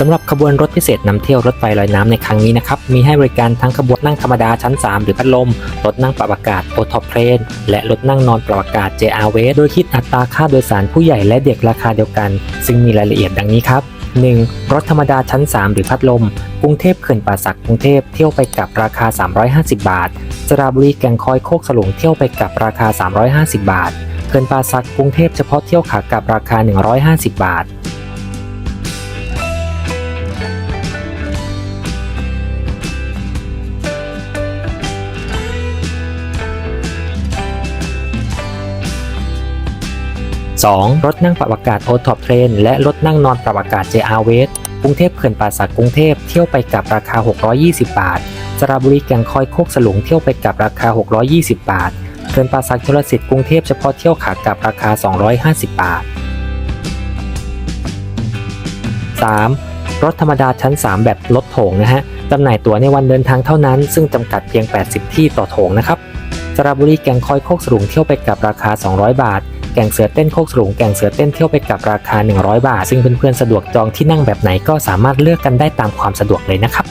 สำหรับขบวนรถพิเศษนำเที่ยวรถไฟลอยน้ำในครั้งนี้นะครับ มีให้บริการทั้งขบวนนั่งธรรมดาชั้น 3 หรือพัดลม รถนั่งปรับอากาศโอท็อปเทรนและรถนั่งนอนปรับอากาศ JR w a y โดยคิดอัตราค่าโดยสารผู้ใหญ่และเด็กราคาเดียวกัน ซึ่งมีรายละเอียดดังนี้ครับ 1. รถธรรมดาชั้น 3 หรือพัดลม กรุงเทพเขื่อนป่าสักกรุงเทพเที่ยวไปกับราคา 350 บาท สระบุรีแก่งคอยโคกสลุงเที่ยวไปกับราคา 350 บาทเขื่อนป่าสักกรุงเทพเฉพาะเที่ยวขากลับราคา 150 บาท 2. รถนั่งปรับอากาศโอท็อปเทรนและรถนั่งนอนปรับอากาศ JR w a y กรุงเทพเขื่อนป่าสักกรุงเทพเที่ยวไปกับราคา 620 บาท สระบุรีแก่งคอยโคกสลุงเที่ยวไปกับราคา 620 บาทเขื่อนป่าสักชลสิทธิ์กรุงเทพเฉพาะเที่ยวขากลับราคา 250 บาท 3. รถธรรมดาชั้น 3 แบบรถโถงนะฮะจำหน่ายตั๋วในวันเดินทางเท่านั้น ซึ่งจำกัดเพียง 80 ที่ต่อโถงนะครับสระบุรีแก่งคอยโคกสลุงเที่ยวไปกับราคา 200 บาท แก่งเสือเต้นโคกสูงแก่งเสือเต้นเที่ยวไปกับราคา 100 บาท ซึ่งเพื่อนๆสะดวกจองที่นั่งแบบไหนก็สามารถเลือกกันได้ตามความสะดวกเลยนะครับ